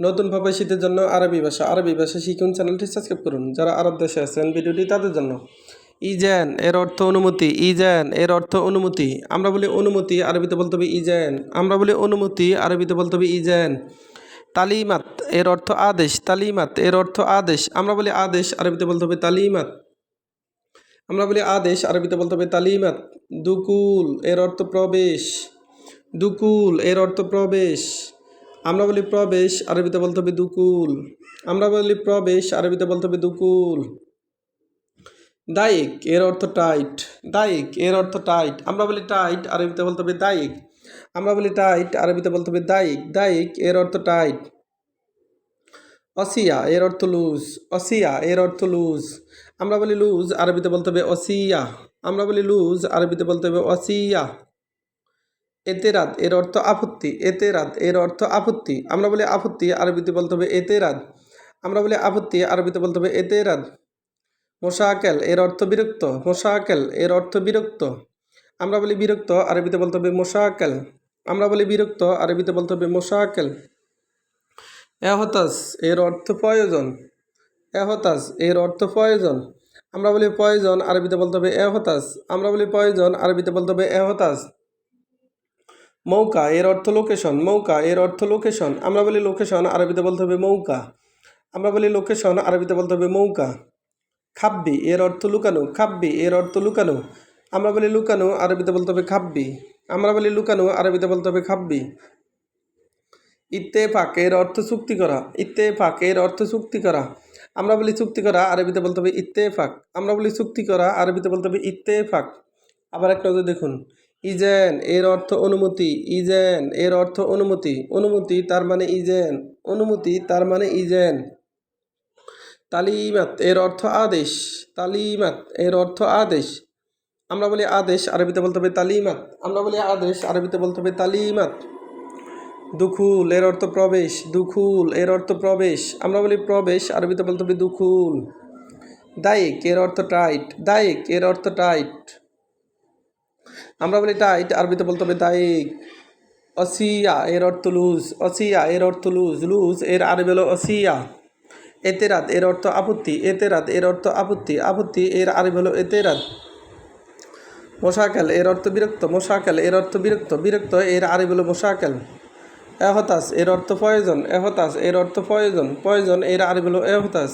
নতুন প্রবাসীদের জন্য আরবি ভাষা আরবি ভাষা শিখুন, চ্যানেলটি সাবস্ক্রাইব করুন। যারা আরব দেশে আছেন, ভিডিওটি তাদের জন্য। ইজেন, এর অর্থ অনুমতি। ইজেন, এর অর্থ অনুমতি। আমরা বলি অনুমতি, আরবিতে বলতে হবে ইজেন। আমরা বলি অনুমতি, আরবিতে বলতে হবে ইজেন। তালিমাত, এর অর্থ আদেশ। তালিমাত, এর অর্থ আদেশ। আমরা বলি আদেশ, আরবিতে বলতে হবে তালিমাত। আমরা বলি আদেশ, আরবিতে বলতে হবে তালিমাত। দুকুল, এর অর্থ প্রবেশ। দুকুল, এর অর্থ প্রবেশ। আমরা বলি প্রবেশ, আরবিতে বলতে হবে দুকুল। আমরা বলি প্রবেশ, আরবিতে বলতে হবে দুকুল। দায়িক, এর অর্থ টাইট দায়িক, এর অর্থ টাইট আমরা বলি টাইট আরবিতে বলতে হবে দায়িক। আমরা বলি টাইট আরবিতে বলতে হবে দায়িক। দায়িক, এর অর্থ টাইট অসিয়া, এর অর্থ লুজ অসিয়া, এর অর্থ লুজ আমরা বলি লুজ আরবিতে বলতে হবে অসিয়া। আমরা বলি লুজ আরবিতে বলতে হবে অসিয়া। এতেরাদ এর অর্থ আপত্তি এতেরাদ এর অর্থ আপত্তি। আমরা বলি আপত্তি, আরবিতে বলতে হবে এতেরাদ আমরা বলি আপত্তি, আরবিতে বলতে হবে এতেরাদ মোশাকেল, এর অর্থ বিরক্ত। মোশাকেল, এর অর্থ বিরক্ত। আমরা বলি বিরক্ত, আরবিতে বলতে হবে মোশাকেল। আমরা বলি বিরক্ত, আরবিতে বলতে হবে মশা মোশাকেল। এহতাস এর অর্থ প্রয়োজন। এহতাস এর অর্থ প্রয়োজন। আমরা বলি প্রয়োজন, আরবিতে বলতে হবে এহতাস আমরা বলি প্রয়োজন, আরবিতে বলতে হবে এহতাস মৌকা, এর অর্থ লোকেশন মৌকা, এর অর্থ লোকেশন আমরা বলি লোকেশন আরবিতে বলতে হবে মৌকা। আমরা বলি লোকেশন আরবিতে বলতে হবে মৌকা। খাব্বি, এর অর্থ লুকানো। খাব্বি, এর অর্থ লুকানো। আমরা বলি লুকানো, আরবিতে বলতে হবে খাব্বি। আমরা বলি লুকানো, আরবিতে বলতে হবে খাব্বি। ইত্তেফাক, এর অর্থ চুক্তি করা। ইত্তেফাক, এর অর্থ চুক্তি করা। আমরা বলি চুক্তি করা, আরবিতে বলতে হবে ইত্তেফাক। আমরা বলি চুক্তি করা, আরবিতে বলতে হবে ইত্তেফাক। আবার একটা নজর দেখুন। ইজেন, এর অর্থ অনুমতি, ইজেন, এর অর্থ অনুমতি অনুমতি তার মানে ইজেন, অনুমতি তার মানে ইজেন। তালিমাত, এর অর্থ আদেশ, তালিমাত, এর অর্থ আদেশ। আমরা বলি আদেশ, আরবিতে বলতে হবে তালিমাত। আমরা বলি আদেশ, আরবিতে বলতে হবে তালিমাত। দুখুল, এর অর্থ প্রবেশ, দুখুল, এর অর্থ প্রবেশ। আমরা বলি প্রবেশ, আরবিতে বলতে হবে দুখুল। দায়িক, এর অর্থ টাইট, দায়িক, এর অর্থ টাইট। আমরা বলি টাইট আরবিতে বলতে হবে দায়িক অসিয়া এর অর্থ লুজ অসিয়া এর অর্থ লুজ লুজ এর আরবি হলো অসিয়া এতেরাত এর অর্থ আপত্তি এতেরাত এর অর্থ আপত্তি আপত্তি এর আরবি হলো এতেরাত মোশাকেল এর অর্থ বিরক্ত মোশাকেল এর অর্থ বিরক্ত বিরক্ত এর আরবি হলো মোশাকেল এহতাস এর অর্থ প্রয়োজন এহতাস এর অর্থ প্রয়োজন প্রয়োজন এর আরবি হলো এহতাস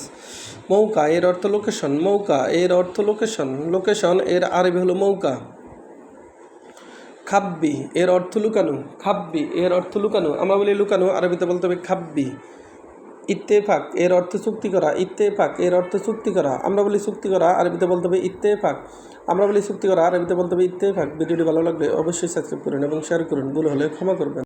মৌকা এর অর্থ লোকেশন মৌকা এর অর্থ লোকেশন লোকেশন এর আরবি হলো মৌকা খাব্বি, এর অর্থ লুকানো। খাব্বি, এর অর্থ লুকানো। আমরা বলি লুকানো, আরবিতে বলতে হবে খাব্বি। ইত্তেফাক, এর অর্থ চুক্তি করা। ইত্তেফাক, এর অর্থ চুক্তি করা। আমরা বলি চুক্তি করা, আরবিতে বলতে হবে ইত্তেফাক। আমরা বলি চুক্তি করা, আরবিতে বলতে হবে ইত্তেফাক। ভিডিওটি ভালো লাগলে অবশ্যই সাবস্ক্রাইব করুন এবং শেয়ার করুন। ভুল হলে ক্ষমা করবেন।